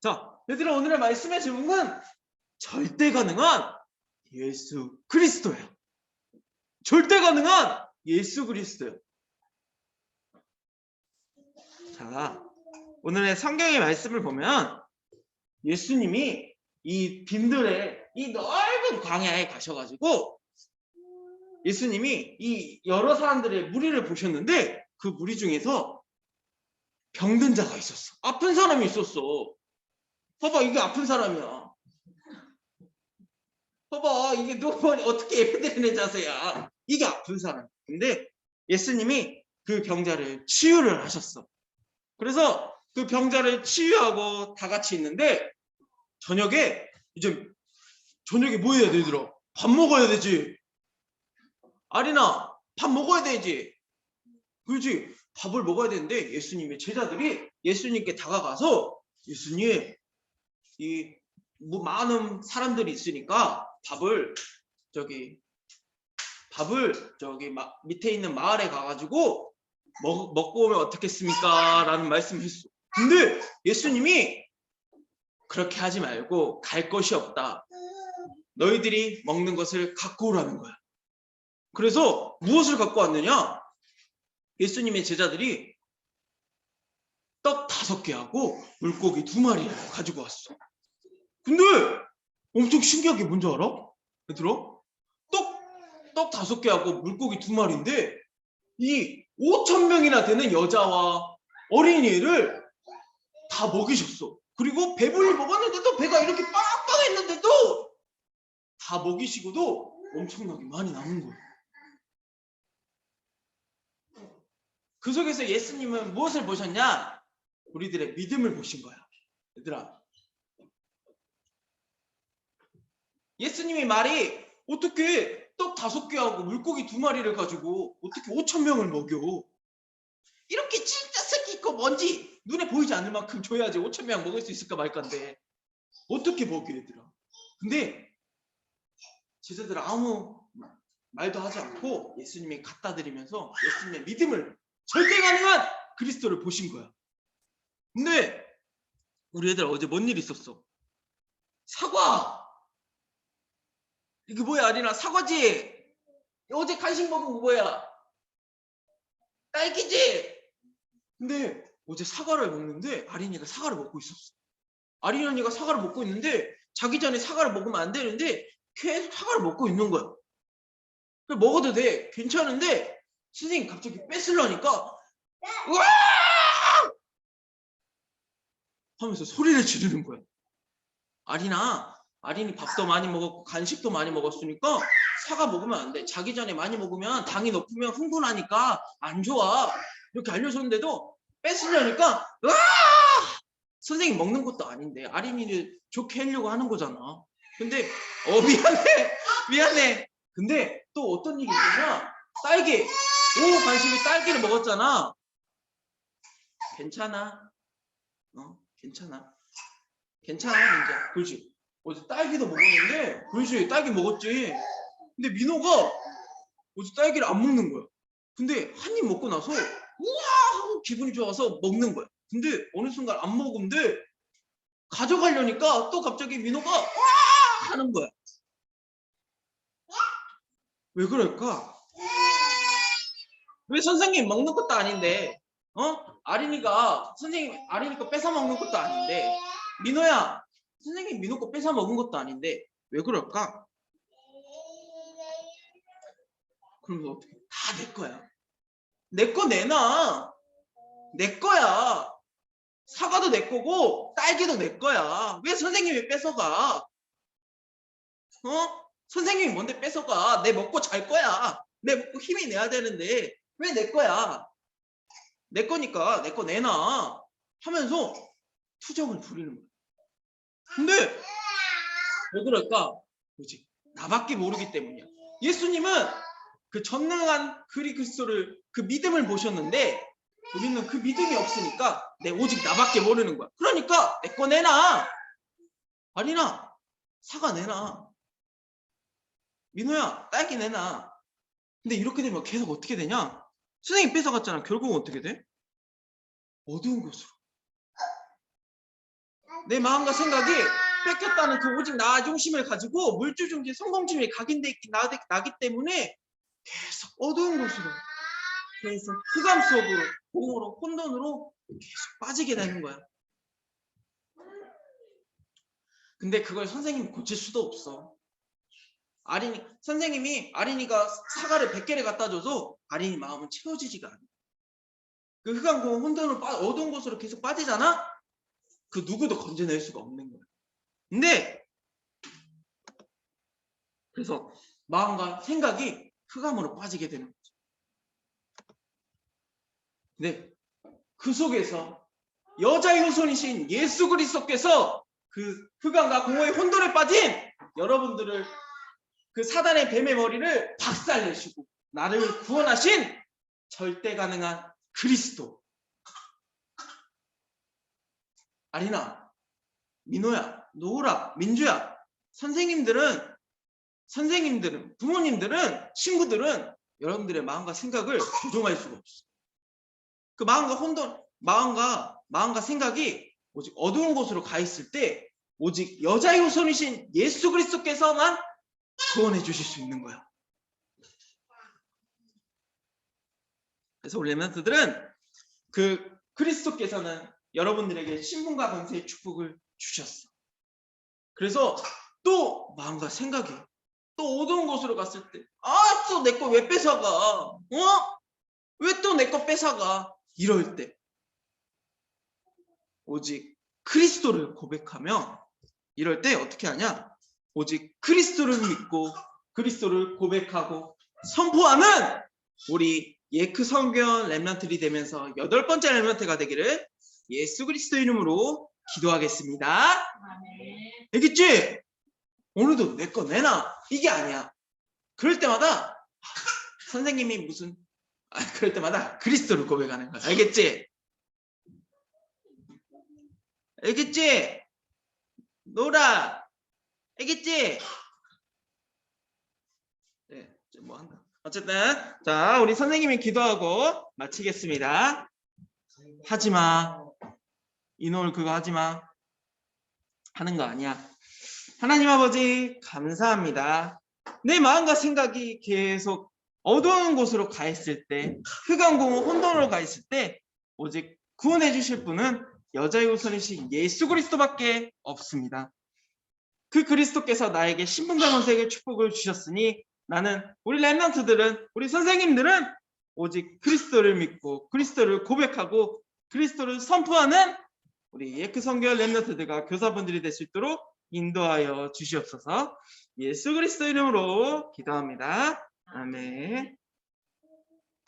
자, 얘들아 오늘의 말씀의 제목은 절대 가능한 예수 그리스도예요. 절대 가능한 예수 그리스도예요. 자, 오늘의 성경의 말씀을 보면 예수님이 이 빈들의 이 넓은 광야에 가셔가지고 예수님이 이 여러 사람들의 무리를 보셨는데 그 무리 중에서 병든 자가 있었어. 아픈 사람이 있었어. 봐봐, 이게 아픈 사람이야. 봐봐, 이게 누구 어떻게 예배드리는 자세야. 이게 아픈 사람. 근데 예수님이 그 병자를 치유를 하셨어. 그래서 그 병자를 치유하고 다 같이 있는데 저녁에 이제 저녁에 뭐 해야 되더라? 밥 먹어야 되지. 아리나, 밥 먹어야 되지. 그렇지. 밥을 먹어야 되는데 예수님의 제자들이 예수님께 다가가서 예수님 이뭐 많은 사람들이 있으니까 밥을 저기 밥을 저기 마- 밑에 있는 마을에 가가지고 먹, 먹고 오면 어떻겠습니까? 라는 말씀을 했어. 근데 예수님이 그렇게 하지 말고 갈 것이 없다. 너희들이 먹는 것을 갖고 오라는 거야. 그래서 무엇을 갖고 왔느냐? 예수님의 제자들이 떡 다섯 개하고 물고기 두 마리를 가지고 왔어. 근데 엄청 신기한 게 뭔지 알아? 얘들아? 떡, 떡 다섯 개하고 물고기 두 마리인데 이 5천 명이나 되는 여자와 어린이를 다 먹이셨어. 그리고 배불리 먹었는데도 배가 이렇게 빵빵했는데도 다 먹이시고도 엄청나게 많이 남은 거예요. 그 속에서 예수님은 무엇을 보셨냐? 우리들의 믿음을 보신 거야. 얘들아. 예수님의 말이 어떻게 떡 다섯 개하고 물고기 두 마리를 가지고 어떻게 5천 명을 먹여? 이렇게 진짜 새끼 있고 뭔지 눈에 보이지 않을 만큼 줘야지 5천 명 먹을 수 있을까 말까인데 어떻게 먹여 얘들아? 근데 제자들 아무 말도 하지 않고 예수님이 갖다 드리면서 예수님의 믿음을 절대 가능한 그리스도를 보신 거야. 근데 우리 애들 어제 뭔 일 있었어? 사과! 이게 뭐야 아리나 사과지? 어제 간식 먹은 거 뭐야? 딸기지? 근데 어제 사과를 먹는데 아린이가 사과를 먹고 있었어. 아린 언니가 사과를 먹고 있는데 자기 전에 사과를 먹으면 안 되는데 계속 사과를 먹고 있는 거야. 그래, 먹어도 돼. 괜찮은데 선생님 갑자기 뺏으려니까 으아! 하면서 소리를 지르는 거야. 아린아, 아린이 밥도 많이 먹었고 간식도 많이 먹었으니까 사과 먹으면 안 돼. 자기 전에 많이 먹으면 당이 높으면 흥분하니까 안 좋아. 이렇게 알려줬는데도 뺏으려니까 으아! 선생님 먹는 것도 아닌데 아린이를 좋게 하려고 하는 거잖아. 근데 어 미안해, 미안해. 근데 또 어떤 일이 있냐면 딸기, 오 간식이 딸기를 먹었잖아. 괜찮아. 어, 괜찮아. 괜찮아, 민자. 그렇지. 어제 딸기도 먹었는데, 그렇지. 딸기 먹었지. 근데 민호가 어제 딸기를 안 먹는 거야. 근데 한 입 먹고 나서 우와 하고 기분이 좋아서 먹는 거야. 근데 어느 순간 안 먹은데 가져가려니까 또 갑자기 민호가 와 하는 거야. 왜 그럴까? 왜 선생님 먹는 것도 아닌데, 어? 아린이가 선생님 아린이 거 뺏어 먹는 것도 아닌데, 민호야, 선생님 민호 거 뺏어 먹은 것도 아닌데 왜 그럴까? 그러면 어떻게? 다 내 거야. 내 거 내놔. 내 거야. 사과도 내 거고 딸기도 내 거야. 왜 선생님이 뺏어가? 어? 선생님이 뭔데 뺏어가? 내 먹고 잘 거야. 내 먹고 힘이 내야 되는데 왜 내 거야? 내 거니까 내 거 내놔. 하면서 투정을 부리는 거야. 근데 왜 그럴까? 뭐지? 나밖에 모르기 때문이야. 예수님은 그 전능한 그리스도를 그 믿음을 보셨는데 우리는 그 믿음이 없으니까 내 오직 나밖에 모르는 거야. 그러니까 내 거 내놔. 아니나 사과 내놔. 민호야 딸기 내놔. 근데 이렇게 되면 계속 어떻게 되냐? 선생님 뺏어갔잖아. 결국은 어떻게 돼? 어두운 곳으로. 내 마음과 생각이 뺏겼다는 그 오직 나 중심을 가지고 물질 중심 성공심에 각인돼 있기 나, 나기 때문에 계속 어두운 곳으로 계속 흑암 속으로 공으로 혼돈으로 계속 빠지게 되는 거야. 근데 그걸 선생님이 고칠 수도 없어. 아린이 선생님이 아린이가 사과를 100개를 갖다 줘도 아린이 마음은 채워지지가 않아. 그 흑암 공 혼돈으로 빠, 어두운 곳으로 계속 빠지잖아. 그 누구도 건져낼 수가 없는 거야. 근데 그래서 마음과 생각이 흑암으로 빠지게 되는 거죠. 근데 그 속에서 여자의 후손이신 예수 그리스도께서 그 흑암과 공허의 혼돈에 빠진 여러분들을 그 사단의 뱀의 머리를 박살내시고 나를 구원하신 절대 가능한 그리스도. 아리나, 민호야, 노우라, 민주야, 선생님들은 선생님들은 부모님들은 친구들은 여러분들의 마음과 생각을 조종할 수가 없어. 그 마음과 혼돈, 마음과 마음과 생각이 오직 어두운 곳으로 가 있을 때 오직 여자의 후손이신 예수 그리스도께서만 구원해 주실 수 있는 거야. 그래서 우리 렘넌트들은 그 그리스도께서는 여러분들에게 신분과 권세의 축복을 주셨어. 그래서 또 마음과 생각이 또 어두운 곳으로 갔을 때, 아, 또 내 거 왜 뺏어가? 어? 왜 또 내 거 뺏어가? 이럴 때, 오직 그리스도를 고백하면, 이럴 때 어떻게 하냐? 오직 그리스도를 믿고, 그리스도를 고백하고, 선포하는 우리 예크 성경 렘런트리 되면서 여덟 번째 렘런트가 되기를 예수 그리스도 이름으로 기도하겠습니다. 알겠지? 오늘도 내 거 내놔. 이게 아니야. 그럴 때마다 선생님이 무슨 아, 그럴 때마다 그리스도를 고백하는 거야. 알겠지? 알겠지? 노라. 알겠지? 네, 이제 뭐 한다. 어쨌든 자, 우리 선생님이 기도하고 마치겠습니다. 하지 마. 이놈을 그거 하지 마. 하는 거 아니야. 하나님 아버지 감사합니다. 내 마음과 생각이 계속 어두운 곳으로 가 있을 때, 흑암 공허 혼돈으로 가 있을 때, 오직 구원해 주실 분은 여자의 우선이신 예수 그리스도밖에 없습니다. 그 그리스도께서 나에게 신분과 권세의 축복을 주셨으니 나는 우리 랩런트들은 우리 선생님들은 오직 그리스도를 믿고 그리스도를 고백하고 그리스도를 선포하는 우리 예크 성교 랩런트들과 교사분들이 될 수 있도록 인도하여 주시옵소서. 예수 그리스도 이름으로 기도합니다. 아멘.